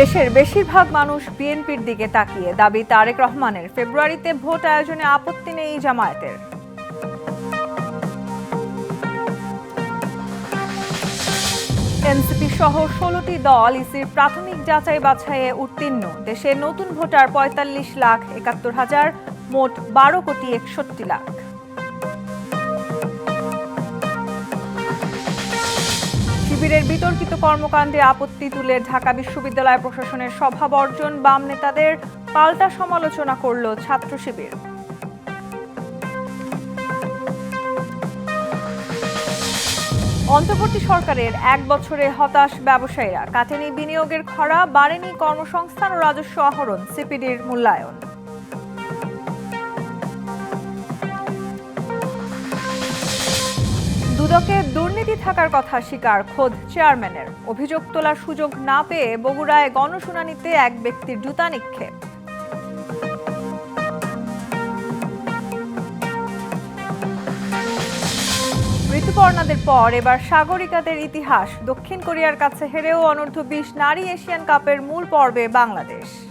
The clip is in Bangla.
দেশের বেশিরভাগ মানুষ বিএনপির দিকে তাকিয়ে। দাবি তারেক রহমানের। ফেব্রুয়ারিতে ভোট আয়োজনে আপত্তি নেই জামায়াতের। এনসিপি সহ ষোলোটি দল ইসির প্রাথমিক যাচাই বাছাইয়ে উত্তীর্ণ। দেশে নতুন ভোটার পঁয়তাল্লিশ লাখ একাত্তর হাজার, মোট বারো কোটি একষট্টি লাখ। শিবিরের বিতর্কিত কর্মকাণ্ডে আপত্তি তুলে ঢাকা বিশ্ববিদ্যালয় প্রশাসনের সভা বর্জন বাম নেতাদের পাল্টা সমালোচনা করল ছাত্র শিবির। অন্তর্বর্তী সরকারের এক বছরে হতাশ ব্যবসায়ীরা। কাটেনি বিনিয়োগের খরা, বাড়েনি কর্মসংস্থান ও রাজস্ব আহরণ, সিপিডির মূল্যায়ন। দুদকে দুর্নীতি থাকার কথা স্বীকার খোদ চেয়ারম্যানের। অভিযোগ তোলার সুযোগ না পেয়ে বগুড়ায় গণশুনানিতে এক ব্যক্তির জুতা নিক্ষেপ। ঋতুপর্ণাদের পর এবার সাগরিকাদের ইতিহাস। দক্ষিণ কোরিয়ার কাছে হেরেও অনূর্ধ্ব বিশ নারী এশিয়ান কাপের মূল পর্বে বাংলাদেশ।